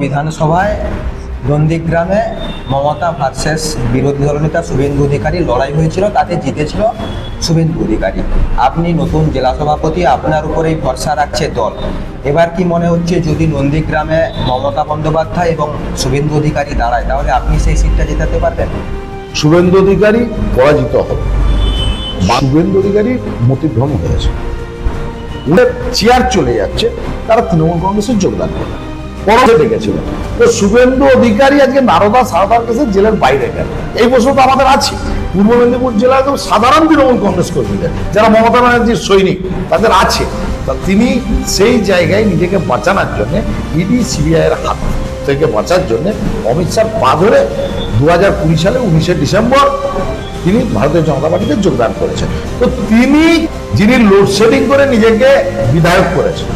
বিধানসভায় নন্দীগ্রামে মমতা ভার্সেস বিরোধী দলনেতা শুভেন্দু অধিকারী লড়াই হয়েছিল, তাতে জিতেছিল শুভেন্দু অধিকারী। আপনি নতুন জেলা সভাপতি, আপনার উপরেই ভরসা রাখছে দল। এবার কি মনে হচ্ছে যদি নন্দীগ্রামে মমতা বন্দ্যোপাধ্যায় এবং শুভেন্দু অধিকারী দাঁড়ায়, তাহলে আপনি সেই সিটটা জেতাতে পারবেন? শুভেন্দু অধিকারী পরাজিত হবে। শুভেন্দু অধিকারী মতিভ্রম হয়েছে। চেয়ার চলে যাচ্ছে, তারা তৃণমূল কংগ্রেসের যোগদান করবে। পরবে ডেকেছিল তো শুভেন্দু অধিকারী আজকে নারদা জেলের বাইরে গেল। এই তো আমাদের আছে। পূর্ব মেদিনীপুর জেলায় তো সাধারণ তৃণমূল কংগ্রেস কর্মীদের, যারা মমতা ব্যানার্জির সৈনিক, তাদের আছে। তা তিনি সেই জায়গায় নিজেকে বাঁচানোর জন্য ইডি, সিবিআই এর হাত থেকে বাঁচার জন্য অমিত শাহ পা ধরে দু হাজার কুড়ি সালে উনিশে ডিসেম্বর তিনি ভারতীয় জনতা পার্টিতে যোগদান করেছেন। তো তিনি যিনি লোডশেডিং করে নিজেকে বিধায়ক করেছেন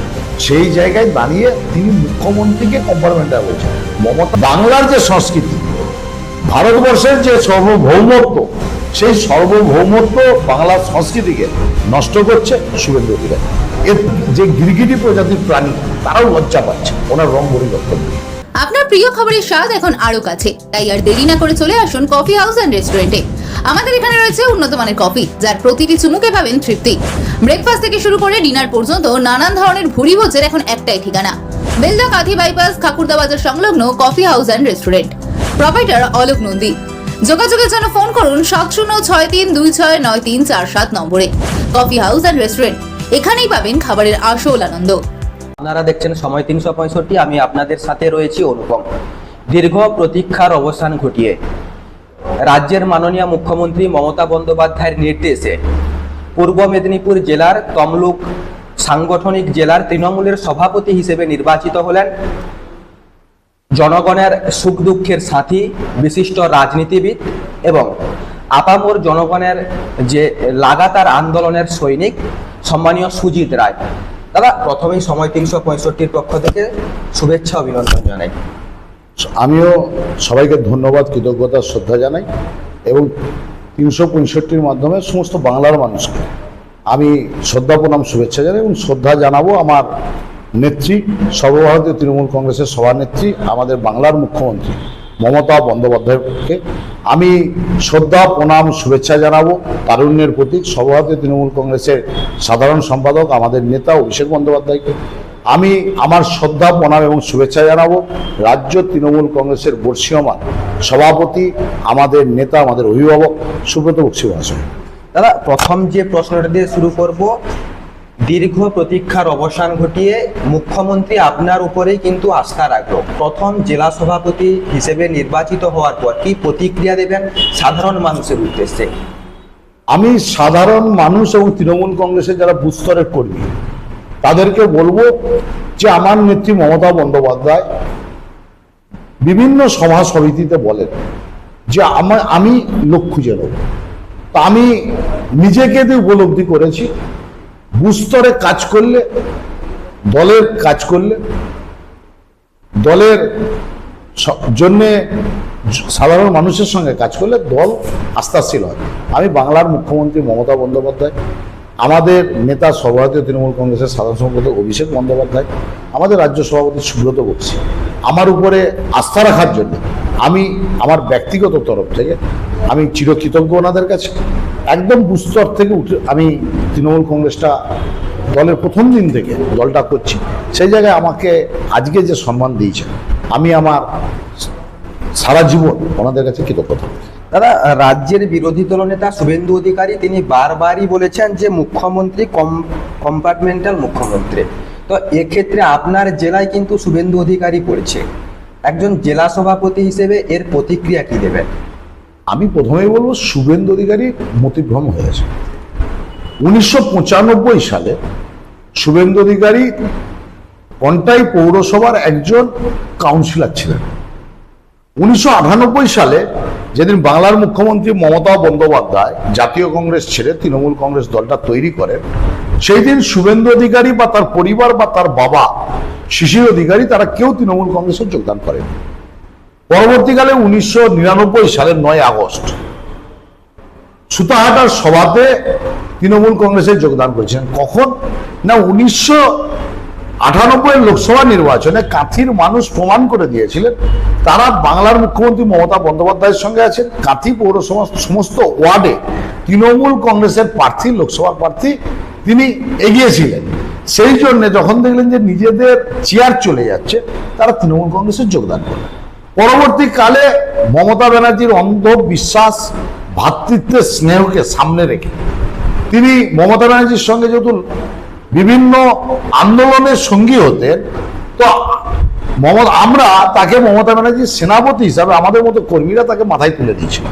সেই জায়গায় দাঁড়িয়ে তিনি মুখ্যমন্ত্রীকে কম্পার্টমেন্টার বলছেন। মমতা বাংলার যে সংস্কৃতি, ভারতবর্ষের যে সার্বভৌমত্ব, সেই সার্বভৌমত্ব বাংলার সংস্কৃতিকে নষ্ট করছে শুভেন্দু অধিকারী। এর যে গিরগিটি প্রজাতির প্রাণী, তারাও লজ্জা পাচ্ছে। ওনার রং পরিবর্তন আপনার প্রিয় খাবারের স্বাদ এখন আরও কাছে। তাই আর দেরি না করে চলে আসুন কফি হাউস অ্যান্ড রেস্টুরেন্টে আমাদের এখানে রয়েছে উন্নত মানের কফি, যার প্রতিটি চুমুকে পাবেন তৃপ্তি। ব্রেকফাস্ট থেকে শুরু করে ডিনার পর্যন্ত নানান ধরনের ভুরি ভোজের এখন একটাই ঠিকানা। বেলদা কাঁথি বাইপাস খাকুরদা বাজার সংলগ্ন coffee house and restaurant proprietor Alok Nandi. যোগাযোগের জন্য ফোন করুন সাত শূন্য ছয় তিন দুই ছয় নয় তিন চার সাত নম্বরে। কফি হাউস অ্যান্ড রেস্টুরেন্ট এখানেই পাবেন খাবারের আসল আনন্দ। আপনারা দেখছেন সময় তিনশো পঁয়ষট্টি, আমি আপনাদের সাথে রয়েছি অনুপম। দীর্ঘ প্রতীক্ষার অবসান ঘটিয়ে। রাজ্যের মাননীয় মুখ্যমন্ত্রী মমতা বন্দ্যোপাধ্যায়ের নির্দেশে পূর্ব মেদিনীপুর জেলার তমলুক সাংগঠনিক জেলার তৃণমূলের সভাপতি হিসেবে নির্বাচিত হলেন জনগণের সুখ দুঃখের সাথী, বিশিষ্ট রাজনীতিবিদ এবং আপামোর জনগণের যে লাগাতার আন্দোলনের সৈনিক সম্মানীয় সুজিত রায়। দাদা, প্রথমেই সময় তিনশো পঁয়ষট্টির পক্ষ থেকে শুভেচ্ছা, অভিনন্দন জানাই। আমিও সবাইকে ধন্যবাদ, কৃতজ্ঞতা, শ্রদ্ধা জানাই এবং তিনশো পঁয়ষট্টির মাধ্যমে সমস্ত বাংলার মানুষকে আমি শ্রদ্ধা প্রণাম শুভেচ্ছা জানাই এবং শ্রদ্ধা জানাব আমার নেত্রী, সর্বভারতীয় তৃণমূল কংগ্রেসের সভানেত্রী, আমাদের বাংলার মুখ্যমন্ত্রী মমতা বন্দ্যোপাধ্যায়কে। আমি শ্রদ্ধা, প্রণাম, শুভেচ্ছা জানাব। তারুণ্যের প্রতীক সর্বভারতীয় তৃণমূল কংগ্রেসের সাধারণ সম্পাদক, আমাদের নেতা অভিষেক বন্দ্যোপাধ্যায়কে। আমি আমার শ্রদ্ধা প্রণাম এবং শুভেচ্ছা জানাব রাজ্য তৃণমূল কংগ্রেসের বর্ষীয়মান সভাপতি আমাদের নেতা আমাদের অভিভাবক সুব্রত বক্সী মহাশয়। দাদা প্রথম যে প্রশ্নটা দিয়ে শুরু করব দীর্ঘ প্রতীক্ষার অবসান ঘটিয়ে মুখ্যমন্ত্রী আপনার উপরেই কিন্তু আস্থা রাখল। প্রথম জেলা সভাপতি হিসেবে নির্বাচিত হওয়ার পর কি প্রতিক্রিয়া দেবেন সাধারণ মানুষের উদ্দেশ্যে? আমি সাধারণ মানুষ এবং তৃণমূল কংগ্রেসের যারা বুস্তরের কর্মী তাদেরকে বলব যে আমার নেত্রী মমতা বন্দ্যোপাধ্যায় বিভিন্ন সভা সমিতিতে বলেন যে আমার, আমি লোক খুঁজে নেব। তা আমি নিজেকে দিয়ে উপলব্ধি করেছি। বুস্তরে কাজ করলে, দলের কাজ করলে, দলের জন্যে সাধারণ মানুষের সঙ্গে কাজ করলে দল আস্থাশীল হয়। আমি বাংলার মুখ্যমন্ত্রী মমতা বন্দ্যোপাধ্যায় আমাদের নেতা সর্বভারতীয় তৃণমূল কংগ্রেসের সাধারণ সম্পাদক অভিষেক বন্দ্যোপাধ্যায়, আমাদের রাজ্য সভাপতি সুব্রত বক্সী। আমার উপরে আস্থা রাখার জন্য আমি আমার ব্যক্তিগত তরফ থেকে আমি চিরকৃতজ্ঞ ওনাদের কাছে। একদম বুস্তর থেকে উঠে আমি তৃণমূল কংগ্রেসটা দলের প্রথম দিন থেকে দলটা করছি। সেই জায়গায় আমাকে আজকে যে সম্মান দিয়েছেন, আমি আমার সারা জীবন ওনাদের কাছে কৃতজ্ঞতা। দাদা, রাজ্যের বিরোধী দলনেতা শুভেন্দু অধিকারী তিনি বারবারই বলেছেন যে মুখ্যমন্ত্রী কম, কম্পার্টমেন্টাল মুখ্যমন্ত্রী। তো এক্ষেত্রে আপনার জেলায় কিন্তু শুভেন্দু অধিকারী পড়ছে। একজন জেলা সভাপতি হিসেবে এর প্রতিক্রিয়া কি দেবেন? আমি প্রথমেই বলব, শুভেন্দু অধিকারী মতিভ্রম হয়েছে। উনিশশো পঁচানব্বই সালে শুভেন্দু অধিকারী কন্টাই পৌরসভার একজন কাউন্সিলর ছিলেন। উনিশশো আটানব্বই সালে যেদিন বাংলার মুখ্যমন্ত্রী মমতা বন্দ্যোপাধ্যায় জাতীয় কংগ্রেস ছেড়ে তৃণমূল কংগ্রেস দলটা তৈরি করেন সেই দিন শুভেন্দু অধিকারী বা তার পরিবার বা তার বাবা শিশির অধিকারী, তারা কেউ তৃণমূল কংগ্রেসে যোগদান করেন। পরবর্তীকালে উনিশশো নিরানব্বই সালের নয় আগস্ট, সুতাহাটার সভাতে তৃণমূল কংগ্রেসে যোগদান করেছিলেন। কখন? না, উনিশশো আটানব্বই লোকসভা নির্বাচনে কাঁথির মানুষ প্রমাণ করে দিয়েছিলেন। তারা বাংলার মুখ্যমন্ত্রী মমতা বন্দ্যোপাধ্যায়ের সঙ্গে আছেন। কাঁথি পৌরসভা সমস্ত ওয়ার্ডে তৃণমূল কংগ্রেসের প্রার্থী লোকসভার প্রার্থী তিনি এগিয়েছিলেন। সেই জন্যে যখন দেখলেন যে নিজেদের চেয়ার চলে যাচ্ছে, তারা তৃণমূল কংগ্রেসে যোগদান করলেন। পরবর্তীকালে মমতা ব্যানার্জির অন্ধ বিশ্বাস ভ্রাতৃত্বের স্নেহকে সামনে রেখে তিনি মমতা ব্যানার্জির সঙ্গে যেহেতু বিভিন্ন আন্দোলনের সঙ্গী হতেন। তো মমতা আমরা তাকে মমতা ব্যানার্জির সেনাপতি হিসাবে আমাদের মতো কর্মীরা তাকে মাথায় তুলে দিয়েছিল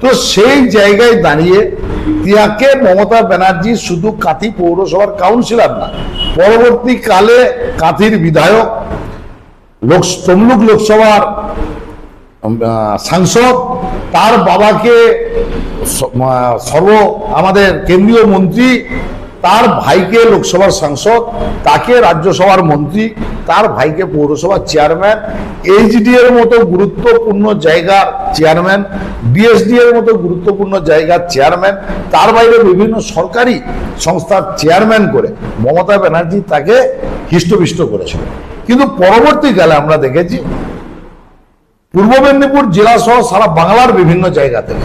তো সেই জায়গায় দাঁড়িয়ে তাকে মমতা ব্যানার্জি শুধু কাঁথি পৌরসভার কাউন্সিলর না, পরবর্তীকালে কাঁথির বিধায়ক, লোক, তমলুক লোকসভার সাংসদ, তার বাবাকে সর্ব আমাদের কেন্দ্রীয় মন্ত্রী তার ভাইকে লোকসভার সাংসদ, তাকে রাজ্যসভার মন্ত্রী, তার ভাইকে পৌরসভার চেয়ারম্যান এইচডি এর মতো গুরুত্বপূর্ণ জায়গার চেয়ারম্যান বিএসডি এর মতো গুরুত্বপূর্ণ জায়গার চেয়ারম্যান, তার বাইরে বিভিন্ন সরকারি সংস্থার চেয়ারম্যান করে মমতা ব্যানার্জি তাকে হিষ্টপিষ্ট করেছিল। কিন্তু পরবর্তীকালে আমরা দেখেছি, পূর্ব মেদিনীপুর জেলা সহ সারা বাংলার বিভিন্ন জায়গা থেকে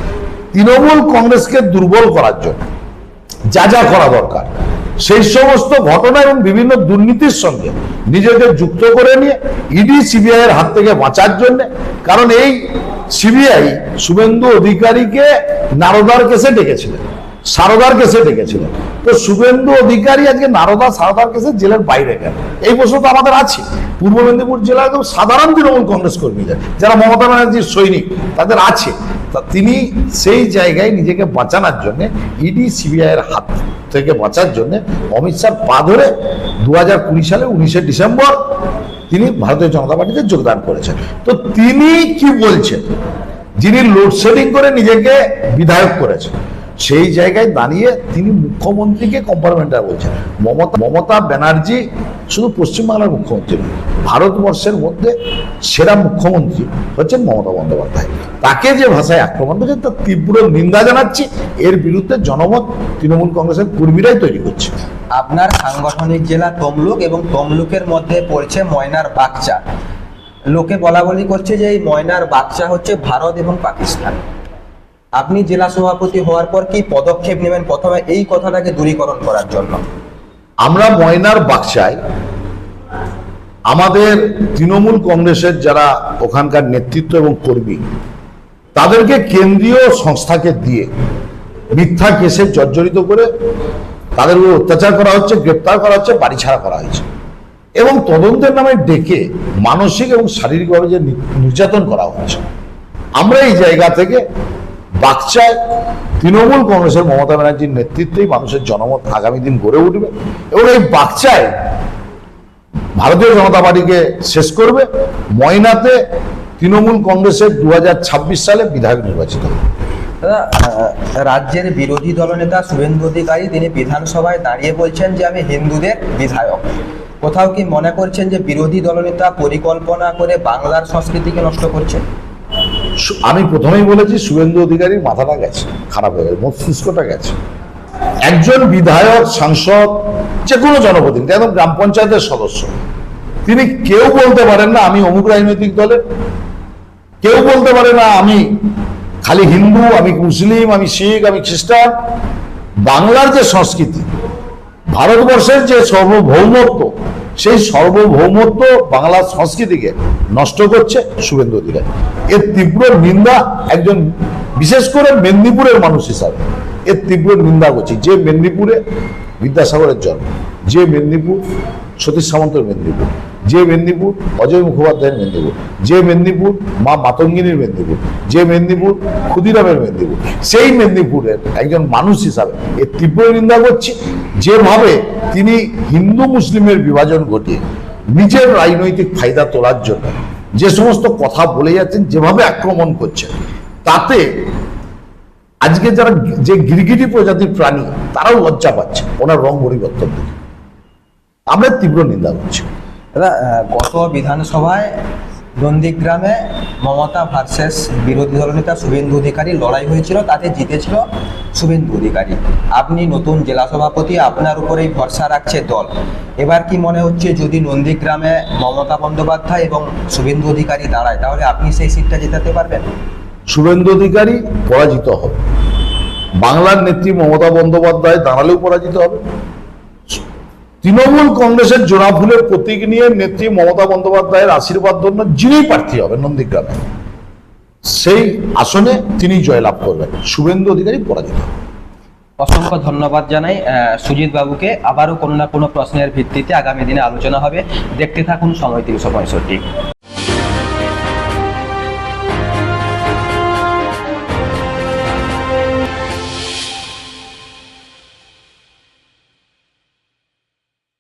তৃণমূল কংগ্রেসকে দুর্বল করার জন্য যা যা করা দরকার। সেই সমস্ত ঘটনা এবং বিভিন্ন দুর্নীতির সঙ্গে নিজেকে যুক্ত করে নিয়ে ইডি, সিবিআই এর হাত থেকে বাঁচার জন্য, কারণ এই সিবিআই শুভেন্দু অধিকারীকে নারদার কেসে ডেকেছিলেন, সারদার কেসে ডেকেছিলেন। তো শুভেন্দু অধিকারী আজকে নারদা, সারদার কেসে জেলের বাইরে গেল এই প্রশ্ন তো আমাদের আছে। পূর্ব মেদিনীপুর জেলার সাধারণ তৃণমূল কংগ্রেস কর্মীদের, যারা মমতা ব্যানার্জির সৈনিক, তাদের আছে। তা তিনি সেই জায়গায় নিজেকে বাঁচানোর জন্য ইডি সিবিআই এর হাত থেকে বাঁচার জন্য অমিত শাহ পা ধরে দু হাজার কুড়ি সালে উনিশে ডিসেম্বর তিনি ভারতীয় জনতা পার্টিতে যোগদান করেছেন। তো তিনি কি বলছেন? যিনি লোডশেডিং করে নিজেকে বিধায়ক করেছেন। সেই জায়গায় দাঁড়িয়ে তিনি মুখ্যমন্ত্রীকে কম্পার্টমেন্টার বলছেন। মমতা মমতা ব্যানার্জি শুধু পশ্চিমবাংলার মুখ্যমন্ত্রী ভারতবর্ষের মধ্যে সেরা মুখ্যমন্ত্রী হচ্ছেন মমতা বন্দ্যোপাধ্যায়। তাকে যে ভাষায় আক্রমণ করেছেন, তার তীব্র নিন্দা জানাচ্ছি। এর বিরুদ্ধে জনমত তৃণমূল কংগ্রেসের কর্মীরাই তৈরি করছে। আপনার সাংগঠনিক জেলা তমলুক এবং তমলুকের মধ্যে পড়ছে ময়নার বাগচা। লোকে বলা বলি করছে যে এই ময়নার বাগচা হচ্ছে ভারত এবং পাকিস্তান। আপনি জেলা সভাপতি হওয়ার পর কি পদক্ষেপ নেবেন? প্রথমে এই কথাটাকে দূরীকরণ করার জন্য। আমরা ময়নার বাক্সায় আমাদের তৃণমূল কংগ্রেসের যারা ওখানকার নেতৃত্ব এবং কর্মী, তাদেরকে কেন্দ্রীয় সংস্থাকে দিয়ে মিথ্যা কেসে জর্জরিত করে তাদের উপর অত্যাচার করা হচ্ছে, গ্রেপ্তার করা হচ্ছে বাড়ি ছাড়া করা হয়েছে। এবং তদন্তের নামে ডেকে মানসিক এবং শারীরিকভাবে যে নির্যাতন করা হচ্ছে, আমরা এই জায়গা থেকে বাকচায় তৃণমূল কংগ্রেসের মমতা ব্যানার্জির নেতৃত্বেই মানুষের জনমত আগামী দিন গড়ে উঠবে। এবং এই বাকচায় ভারতীয় জনতা পার্টিকে শেষ করবে। ময়নাতে তৃণমূল কংগ্রেসের দু হাজার ছাব্বিশ সালে বিধায়ক নির্বাচিত হবে। রাজ্যের বিরোধী দলনেতা শুভেন্দু অধিকারী তিনি বিধানসভায় দাঁড়িয়ে বলছেন যে আমি হিন্দুদের বিধায়ক। কোথাও কি মনে করছেন যে বিরোধী দলনেতা পরিকল্পনা করে বাংলার সংস্কৃতিকে নষ্ট করছে সু- আমি প্রথমেই বলেছি, শুভেন্দু অধিকারীর মাথাটা গেছে, খারাপ হয়ে গেছে, মস্তিষ্কটা গেছে। একজন বিধায়ক, সাংসদ, যে কোনো জনপ্রতিনিধি একদম গ্রাম পঞ্চায়েতের সদস্য, তিনি কেউ বলতে পারেন না আমি অমুক রাজনৈতিক দলের কেউ বলতে পারে না আমি খালি হিন্দু, আমি মুসলিম, আমি শিখ, আমি খ্রিস্টান। বাংলার যে সংস্কৃতি ভারতবর্ষের যে সর্বভৌমত্ব, সেই সর্বভৌমত্ব বাংলা সংস্কৃতিকে নষ্ট করছে শুভেন্দু অধিকারী। এর তীব্র নিন্দা একজন, বিশেষ করে মেদিনীপুরের মানুষ হিসাবে, এর তীব্র নিন্দা করছি। যে মেদিনীপুরে বিদ্যাসাগরের জন্ম, যে মেদিনীপুর সতীশ সামন্তের মেদিনীপুর যে মেদিনীপুর, অজয় মুখোপাধ্যায়ের মেদিনীপুর, যে মেদিনীপুর, মা মাতঙ্গিনীর মেদিনীপুর, যে মেদিনীপুর, ক্ষুদিরামের মেদিনীপুর, সেই মেদিনীপুরের একজন মানুষ হিসাবে এর তীব্র নিন্দা করছি। যেভাবে তিনি হিন্দু মুসলিমের বিভাজন ঘটিয়ে নিজের রাজনৈতিক ফায়দা তোলার জন্য যে সমস্ত কথা বলে যাচ্ছেন, যেভাবে আক্রমণ করছেন, তাতে আজকে যারা যে গিরগিটি প্রজাতির প্রাণী, তারাও লজ্জা পাচ্ছে, ওনার রং পরিবর্তন দেখে। আমরা তীব্র নিন্দা করছি। দাদা গত বিধানসভায় নন্দীগ্রামে মমতা ভার্সেস বিরোধী দলনেতা শুভেন্দু অধিকারী লড়াই হয়েছিল, তাতে জিতেছিল শুভেন্দু অধিকারী। আপনি নতুন জেলা সভাপতি, আপনার উপরেই ভরসা রাখছে দল। এবার কি মনে হচ্ছে যদি নন্দীগ্রামে মমতা বন্দ্যোপাধ্যায় এবং শুভেন্দু অধিকারী দাঁড়ায়, তাহলে আপনি সেই সিটটা জেতাতে পারবেন? শুভেন্দু অধিকারী পরাজিত হবে। বাংলার নেত্রী মমতা বন্দ্যোপাধ্যায় দাঁড়ালেও পরাজিত হবে। তৃণমূল কংগ্রেসের জোড়া প্রতীক নিয়ে নেত্রী মমতা বন্দ্যোপাধ্যায়ের আশীর্বাদ জন্য যিনি প্রার্থী হবে নন্দীগ্রামে, সেই আসনে তিনি জয়লাভ করবেন। শুভেন্দু অধিকারী পরাজিত। অসংখ্য ধন্যবাদ জানাই সুজিত বাবুকে। আবারও কোনো না কোনো প্রশ্নের ভিত্তিতে আগামী দিনে আলোচনা হবে। দেখতে থাকুন সময় তিনশো পঁয়ষট্টি।